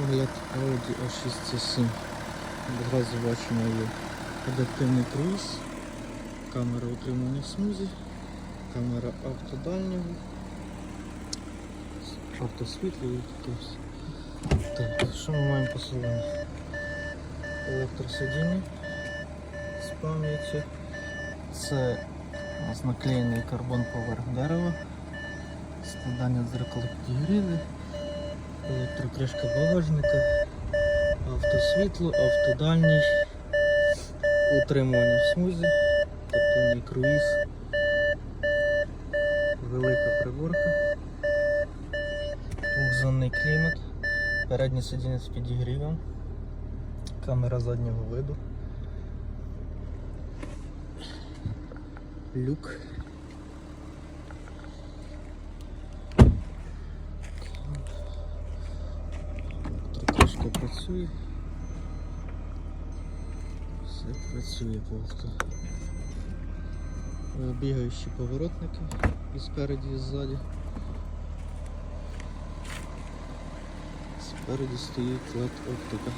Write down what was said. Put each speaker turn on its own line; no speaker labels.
Огляд Audi A6 C7. Одразу бачимо є адаптивний круїз, камера утримання в смузі, камера автодальнього, автосвітло і таке. Так, що ми маємо по салону? Електросидіння з пам'яттю. Це у нас наклеєний карбон поверх дерева, складання дзеркал підігріви, електрокришка багажника, автосвітло, автодальній, утримування в смузі, тобто круїз, велика приборка, двохзонний клімат, переднє сидіння з підігрівом, камера заднього виду. люк. Працює. Все працює просто. Е, Бігаючі поворотники і спереді, і ззаді. Спереді стоїть LED оптика.